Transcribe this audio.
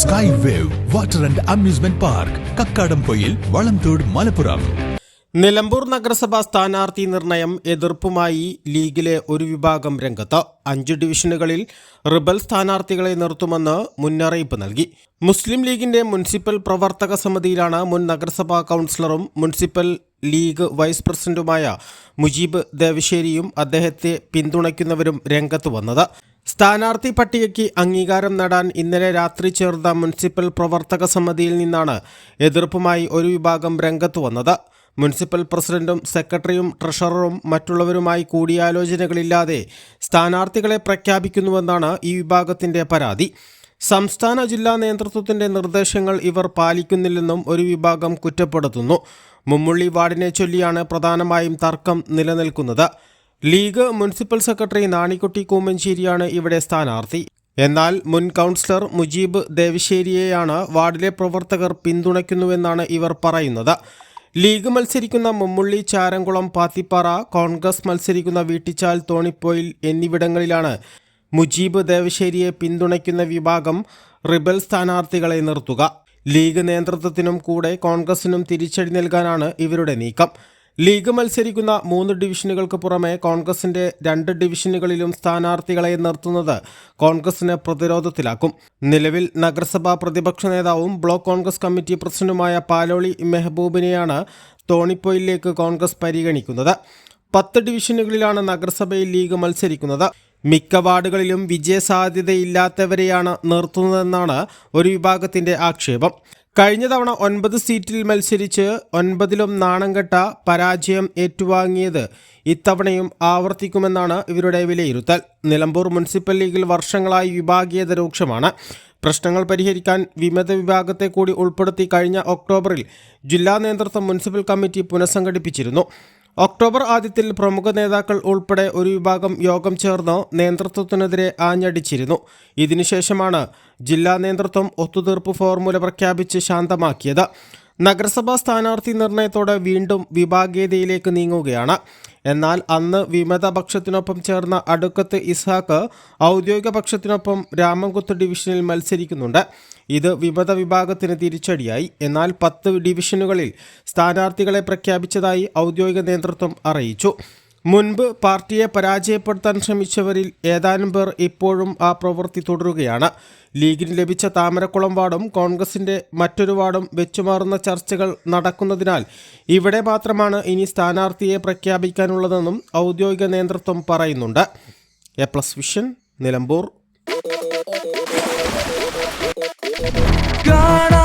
Water and amusement park Kakkadampoyil Valamthode Malappuram Nilambur നഗരസഭാ സ്ഥാനാർത്ഥി നിർണയം എതിർപ്പുമായി ലീഗിലെ ഒരു വിഭാഗം രംഗത്ത് അഞ്ച് ഡിവിഷനുകളിൽ റിബൽ സ്ഥാനാർത്ഥികളെ നിർത്തുമെന്ന് മുന്നറിയിപ്പ് നൽകി. മുസ്ലിം ലീഗിന്റെ മുനിസിപ്പൽ പ്രവർത്തക സമിതിയിലാണ് മുൻ നഗരസഭാ കൗൺസിലറും മുനിസിപ്പൽ ലീഗ് വൈസ് പ്രസിഡന്റുമായ മുജീബ് ദേവശ്ശേരിയും അദ്ദേഹത്തെ പിന്തുണയ്ക്കുന്നവരും രംഗത്ത് വന്നത്. സ്ഥാനാർത്ഥി പട്ടികയ്ക്ക് അംഗീകാരം നേടാൻ ഇന്നലെ രാത്രി ചേർന്ന മുനിസിപ്പൽ പ്രവർത്തക സമിതിയിൽ നിന്നാണ് എതിർപ്പുമായി ഒരു വിഭാഗം രംഗത്ത് വന്നത്. മുനിസിപ്പൽ പ്രസിഡന്റും സെക്രട്ടറിയും ട്രഷററും മറ്റുള്ളവരുമായി കൂടിയാലോചനകളില്ലാതെ സ്ഥാനാർത്ഥികളെ പ്രഖ്യാപിക്കുന്നുവെന്നാണ് ഈ വിഭാഗത്തിന്റെ പരാതി. സംസ്ഥാന ജില്ലാ നേതൃത്വത്തിന്റെ നിർദ്ദേശങ്ങൾ ഇവർ പാലിക്കുന്നില്ലെന്നും ഒരു വിഭാഗം കുറ്റപ്പെടുത്തുന്നു. മുമ്മുള്ളി വാർഡിനെ ചൊല്ലിയാണ് പ്രധാനമായും തർക്കം നിലനിൽക്കുന്നത്. ലീഗ് മുനിസിപ്പൽ സെക്രട്ടറി നാണിക്കുട്ടി കൂമഞ്ചേരിയാണ് ഇവിടെ സ്ഥാനാർത്ഥി. എന്നാൽ മുൻ കൗൺസിലർ മുജീബ് ദേവിശ്ശേരിയെയാണ് വാർഡിലെ പ്രവർത്തകർ പിന്തുണയ്ക്കുന്നുവെന്നാണ് ഇവർ പറയുന്നത്. ലീഗ് മത്സരിക്കുന്ന മുമ്മുള്ളി ചാരംകുളം പാത്തിപ്പാറ കോൺഗ്രസ് മത്സരിക്കുന്ന വീട്ടിച്ചാൽ തോണിപ്പോയിൽ എന്നിവിടങ്ങളിലാണ് മുജീബ് ദേവശ്ശേരിയെ പിന്തുണയ്ക്കുന്ന വിഭാഗം റിബൽ സ്ഥാനാർത്ഥികളെ നിർത്തുക. ലീഗ് നേതൃത്വത്തിനും കൂടെ കോൺഗ്രസിനും തിരിച്ചടി നൽകാനാണ് ഇവരുടെ നീക്കം. ലീഗ് മത്സരിക്കുന്ന മൂന്ന് ഡിവിഷനുകൾക്ക് പുറമെ കോൺഗ്രസിന്റെ രണ്ട് ഡിവിഷനുകളിലും സ്ഥാനാർത്ഥികളെ നിർത്തുന്നത് കോൺഗ്രസിനെ പ്രതിരോധത്തിലാക്കും. നിലവിൽ നഗരസഭാ പ്രതിപക്ഷ നേതാവും ബ്ലോക്ക് കോൺഗ്രസ് കമ്മിറ്റി പ്രസിഡന്റുമായ പാലോളി മെഹബൂബിനെയാണ് തോണിപ്പൊയിലേക്ക് കോൺഗ്രസ് പരിഗണിക്കുന്നത്. പത്ത് ഡിവിഷനുകളിലാണ് നഗരസഭയിൽ ലീഗ് മത്സരിക്കുന്നത്. മിക്ക വാർഡുകളിലും വിജയസാധ്യതയില്ലാത്തവരെയാണ് നിർത്തുന്നതെന്നാണ് ഒരു വിഭാഗത്തിന്റെ ആക്ഷേപം. കഴിഞ്ഞ തവണ ഒൻപത് സീറ്റിൽ മത്സരിച്ച് ഒൻപതിലും നാണം കെട്ട പരാജയം ഏറ്റുവാങ്ങിയത് ഇത്തവണയും ആവർത്തിക്കുമെന്നാണ് ഇവരുടെ വിലയിരുത്തൽ. നിലമ്പൂർ മുനിസിപ്പൽ ലീഗിൽ വർഷങ്ങളായി വിഭാഗീയത രൂക്ഷമാണ്. പ്രശ്നങ്ങൾ പരിഹരിക്കാൻ വിമത വിഭാഗത്തെ കൂടി ഉൾപ്പെടുത്തി കഴിഞ്ഞ ഒക്ടോബറിൽ ജില്ലാ നേതൃത്വം മുനിസിപ്പൽ കമ്മിറ്റി പുനഃസംഘടിപ്പിച്ചിരുന്നു. ഒക്ടോബർ ആദ്യത്തിൽ പ്രമുഖ നേതാക്കൾ ഉൾപ്പെടെ ഒരു വിഭാഗം യോഗം ചേർന്ന് നേതൃത്വത്തിനെതിരെ ആഞ്ഞടിച്ചിരുന്നു. ഇതിനുശേഷമാണ് ജില്ലാ നേതൃത്വം ഒത്തുതീർപ്പ് ഫോർമുല പ്രഖ്യാപിച്ച് ശാന്തമാക്കിയത്. നഗരസഭാ സ്ഥാനാർത്ഥി നിർണയത്തോടെ വീണ്ടും വിഭാഗീയതയിലേക്ക് നീങ്ങുകയാണ്. എന്നാൽ അന്ന് വിമത പക്ഷത്തിനൊപ്പം ചേർന്ന അടുക്കത്ത് ഇസ്ഹാക്ക് ഔദ്യോഗിക പക്ഷത്തിനൊപ്പം രാമൻകുത്ത് ഡിവിഷനിൽ മത്സരിക്കുന്നുണ്ട്. ഇത് വിമത വിഭാഗത്തിന് തിരിച്ചടിയായി. എന്നാൽ പത്ത് ഡിവിഷനുകളിൽ സ്ഥാനാർത്ഥികളെ പ്രഖ്യാപിച്ചതായി ഔദ്യോഗിക നേതൃത്വം അറിയിച്ചു. മുൻപ് പാർട്ടിയെ പരാജയപ്പെടുത്താൻ ശ്രമിച്ചവരിൽ ഏതാനും പേർ ഇപ്പോഴും ആ പ്രവൃത്തി തുടരുകയാണ്. ലീഗിന് ലഭിച്ച താമരക്കുളം വാർഡും കോൺഗ്രസിന്റെ മറ്റൊരു വാർഡും വെച്ചുമാറുന്ന ചർച്ചകൾ നടക്കുന്നതിനാൽ ഇവിടെ മാത്രമാണ് ഇനി സ്ഥാനാർത്ഥിയെ പ്രഖ്യാപിക്കാനുള്ളതെന്നും ഔദ്യോഗിക നേതൃത്വം പറയുന്നുണ്ട്. A plus vision Nilambur. കാണാ